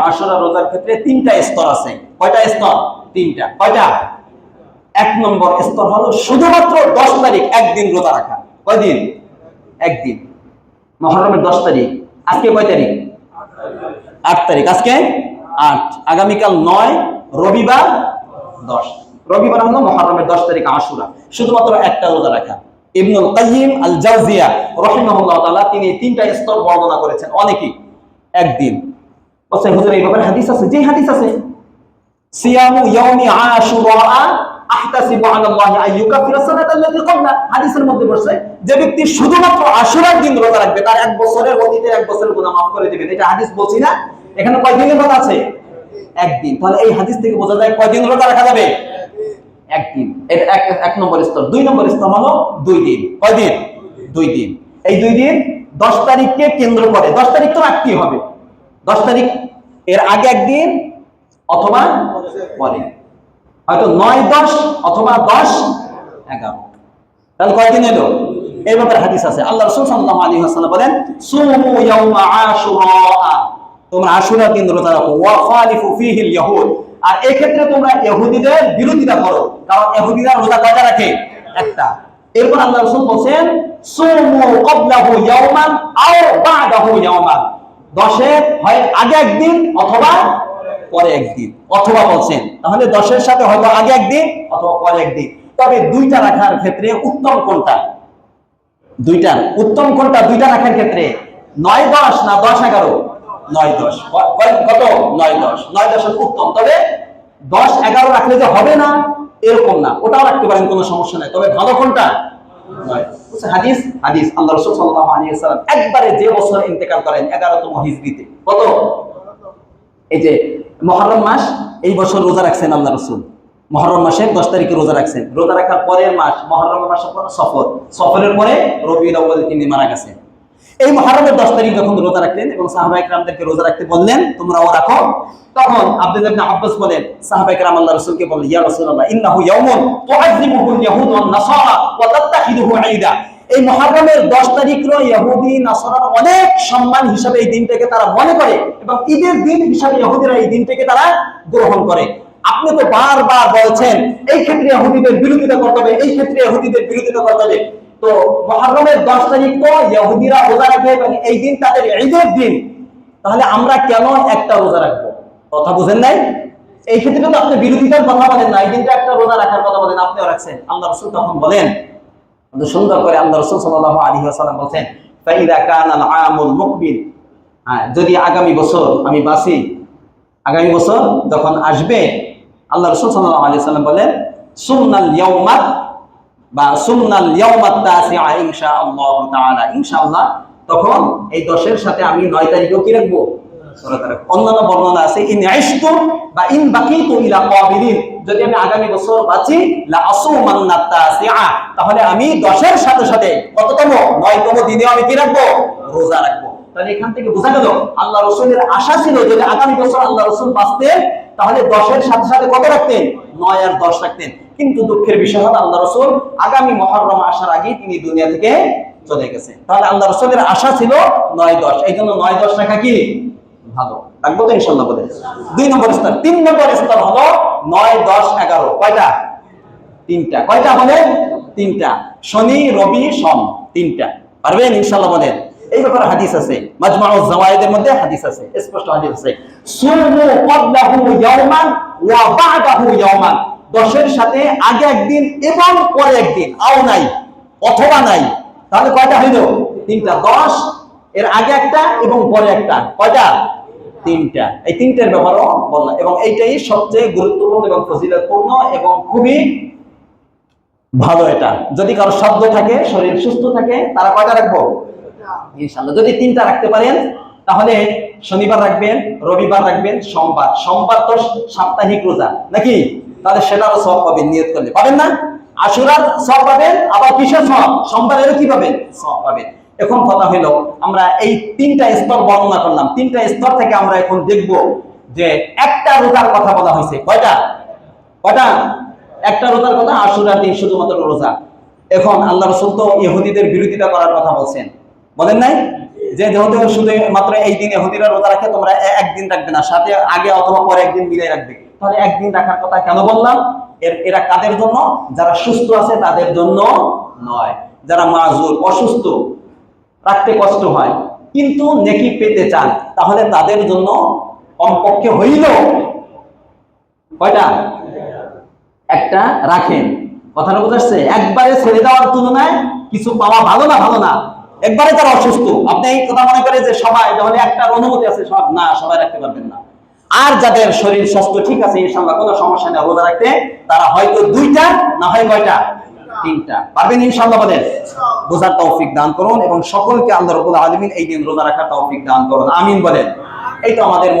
ক্ষেত্রে আশুরা রোজার ক্ষেত্রে তিনটা স্তর আছে। কয়টা স্তর? তিনটা। কয়টা? এক নম্বর স্তর হলো শুধুমাত্র দশ তারিখ একদিন রোজা রাখা। কয়দিন? একদিন। মহরমের দশ তারিখ। আজকে কয় তারিখ? আট তারিখ। আজকে আট। আগামীকাল নয়, রবিবার দশ। রবিবার হলো মহরমের দশ তারিখ আশুরা। শুধুমাত্র একটা রোজা রাখা। ইবনুল কাইয়িম আল জাওজিয়া রহিমাহুল্লাহ তিনি তিনটা স্তর বর্ণনা করেছেন। অনেকেই। একদিন। বলছেন হুজুর, এই ব্যাপারে হাদিস আছে? যে হাদিস আছে? সিয়ামু ইয়াউমি আশুরা আহতাসিবু আলা আল্লাহি আন ইউকাফিরা সানাতা ক্বাবলা হাদিসের মধ্যে বলছে, যে ব্যক্তি শুধুমাত্র আশুরার দিন রোজা রাখবে, তার এক বছরের এক বছরের গুনাহ মাফ করে এটা হাদিস বলছি না? এখানে কয় দিনের কথা আছে? একদিন। তাহলে এই হাদিস থেকে বোঝা যায় কয় দিন রোজা রাখা যাবে? একদিন। এক এক নম্বর স্তর। দুই নম্বর স্তর হলো দুই দিন। কয় দিন দুই দিন। এই দুই দিন দশ তারিখকে কেন্দ্র করে। দশ তারিখ তো রাখতেই হবে। দশ তারিখ, এর আগে একদিন অথবা পরে। হয়তো নয় দশ অথবা দশ এগারো। তাহলে কয়দিন এলো? এই ব্যাপারে হাদিস আছে। আল্লাহ রসুল সাল্লাহ আলী হাসান বলেন, সুমু ইয়াউমা আশুরা। তোমরা আশুরা দিন রোজা রাখো। ওয়া খালিফু ফিহিল ইয়াহুদ। আর এই ক্ষেত্রে তোমরা ইহুদিদের বিরোধিতা করো। কারণ ইহুদিরা রোজা কয়টা রাখে? একটা। এরপর আল্লাহ রসুল বলছেন, সুমু ক্বাবলাহু ইয়াওমান আও বা'দাহু ইয়াওমান দশের হয় আগে একদিন অথবা পরে একদিন, অথবা বলছেন। তাহলে দশের সাথে হয়তো আগে একদিন অথবা পরে একদিন। তবে দুইটা রাখার ক্ষেত্রে উত্তম কোনটা? দুইটার উত্তম কোনটা? দুইটা রাখার ক্ষেত্রে নয় দশ না দশ এগারো? নয় দশ। কত? নয় দশ। নয় দশ উত্তম। তবে দশ এগারো রাখলে যে হবে না, এরকম না। ওটাও রাখতে পারেন, কোনো সমস্যা নাই। তবে ভালো কোনটা? হাদিস? হাদিস। আল্লাহ রসুল সাল্লাম একবারে যে বছর ইন্তেকাল করেন কত? এই যে মহরম মাস, এই বছর রোজা রাখছেন আল্লাহ রসুল। মহরম মাসের দশ তারিখে রোজা রাখছেন। রোজা রাখার পরের মাস, মহরম মাসের পর সফর। সফরের পরে রবি তিনি মারা গেছেন। এই মহরমের দশ তারিখ যখন রোজা রাখলেন এবং সাহাবাহিক রামদেরকে রোজা রাখতে বললেন তোমরাও রাখো। তখন আব্দুল আব্বাস বলেন সাহাবাহিক রাম আল্লাহ রাসূলকে বললেন, ইয়া রাসূলুল্লাহ, ইন্নাহু ইয়াউমুন তুআযিমুহুল ইয়াহুদ ওয়ান নাসারা ওয়া তাত্তাখিযুহু ঈদা। এই মহারমের দশ তারিখর ইহুদি, নাসারার অনেক সম্মান হিসাবে এই দিনটাকে তারা মনে করে এবং ঈদের দিন হিসাবে ইহুদিরা এই দিনটাকে তারা গ্রহণ করে। আপনি তো বারবার বলছেন, এই ক্ষেত্রে ইহুদিদের বিরোধিতা করতে হবে, এই ক্ষেত্রে ইহুদিদের বিরোধিতা করতে হবে। তো মহারমের দশ তারিখ তো ইহুদিরা রোজা রাখে এবং এই দিন তাদের ঈদের দিন। তাহলে আমরা কেন একটা রোজা রাখব? কথা বুঝেন নাই? এই ক্ষেত্রে তো আপনি বিরোধিতার কথা বলেন না, এই দিনটা একটা রোজা রাখার কথা বলেন, আপনিও রাখছেন। আল্লাহ রসুল তখন বলেন সুন্দর করে আল্লাহ রসুল সাল্লাহ আলী আসালাম বলছেন, ফাইদা কানাল আমুল মুকবিল। হ্যাঁ যদি আগামী বছর আমি বাসি আগামী বছর যখন আসবে, আল্লাহ রসুল সাল্লাহ আলী সাল্লাম বলেন সুমনাল ইয়াউমাত বা সুমনাল ইনশাআল্লাহ তখন এই দশের সাথে আমি নয় তারিখেও কি রাখব? অন্যান্য বর্ণনা আছে, ইন আইশতু বা ইন যদি আমি আগামী বছর বাঁচি তাহলে আমি দশের সাথে সাথে কততম? নয়তম দিনে আমি কি রাখব? রোজা রাখব। তাহলে এখান থেকে বোঝা গেল, আল্লাহ রসুলের আশা ছিল যদি আগামী বছর আল্লাহ রসুল বাঁচতেন, তাহলে দশের সাথে সাথে কত রাখতেন? নয় আর দশ রাখতেন। কিন্তু দুঃখের বিষয় হল আল্লাহ রসুল আগামী মহরম আসার আগে তিনি দুনিয়া থেকে চলে গেছে। তাহলে আল্লাহ রসুলের আশা ছিল নয় দশ। এই জন্য নয় দশ রাখা কি? ভালো। রাখব তো ইনশাল্লাহ বলে দুই নম্বর স্তর। তিন নম্বর স্তর হলো নয় দশ এগারো। কয়টা? তিনটা। কয়টা বলে? তিনটা। শনি, রবি, সোম। তিনটা। পারবেন ইনশাল্লাহ বলেন এই ব্যাপারে হাদিস আছে। মাজমাউজ জাওয়ায়েদের মধ্যে হাদিস আছে। স্পষ্ট হাদিস আছে। সুমু ক্বাবলাহু ইয়াওমান ওয়া বা'দাহু ইয়াওমান দশের সাথে আগে একদিন এবং পরে একদিন। আও নাই, অথবা নাই। তাহলে কয়টা হইল? তিনটা। দশ, এর আগে একটা এবং পরে একটা। কয়টা? তিনটা। এই তিনটার ব্যাপারও বললাম এবং এইটাই সবচেয়ে গুরুত্বপূর্ণ এবং ফজিলতপূর্ণ এবং খুবই ভালো এটা। যদি কারও শব্দ থাকে, শরীর সুস্থ থাকে, তারা কয়টা রাখব? ইনশাল্লাহ যদি তিনটা রাখতে পারেন, তাহলে শনিবার রাখবেন, রবিবার রাখবেন, সোমবার। সোমবার তো সাপ্তাহিক রোজা। নাকি? তাহলে সেটারও সব পাবেন, নিয়ত করলে। পাবেন না? আশুরার সব পাবেন, আবার কিসের সব সোমবারেরও কি পাবেন? সব পাবেন। এখন কথা হলো, আমরা এই তিনটা স্তর বর্ণনা করলাম। তিনটা স্তর থেকে আমরা এখন দেখব যে একটা রোজার কথা বলা হয়েছে। কয়টা? কয়টা? একটা রোজার কথা আশুরা দিন শুধুমাত্র রোজা। এখন আল্লাহ রসুল তো ইহুদিদের বিরোধিতা করার কথা বলছেন। বলেন নাই? যে যেহেতু শুধু মাত্র এই দিনে হদিরা রোজা রাখে, তোমরা একদিন রাখবে না, সাথে আগে অথবা পরে একদিন মিলে রাখবে। তাহলে একদিন রাখার কথা কেন বললাম? এর, এরা কাদের জন্য? যারা সুস্থ আছে তাদের জন্য নয়। যারা মাজুর, অসুস্থ, রাখতে কষ্ট হয়, কিন্তু নেকি পেতে চান, তাহলে তাদের জন্য কমপক্ষে হইল। কয়টা? একটা রাখেন। কথাটা বোঝাচ্ছে একবারে ছেড়ে দেওয়ার তুলনায় কিছু পাওয়া ভালো না ভালো না। একবারে তারা অসুস্থ, আপনি এই কথা মনে করে যে সবাই, তাহলে একটা অনুমতি আছে, সব না, সবাই রাখতে পারবেন না। আর যাদের শরীর স্বাস্থ্য ঠিক আছে ইনশাল্লাহ কোনো সমস্যা নেই, রোজা রাখতে, তারা হয়তো দুইটা না হয় কয়টা? তিনটা। পারবেন ইনশাল্লাহ বলেন রোজার তৌফিক দান করুন এবং সকলকে আল্লাহ রবুল আলমিন এই দিন রোজা রাখার তৌফিক দান করুন। আমিন বলেন। এই তো আমাদের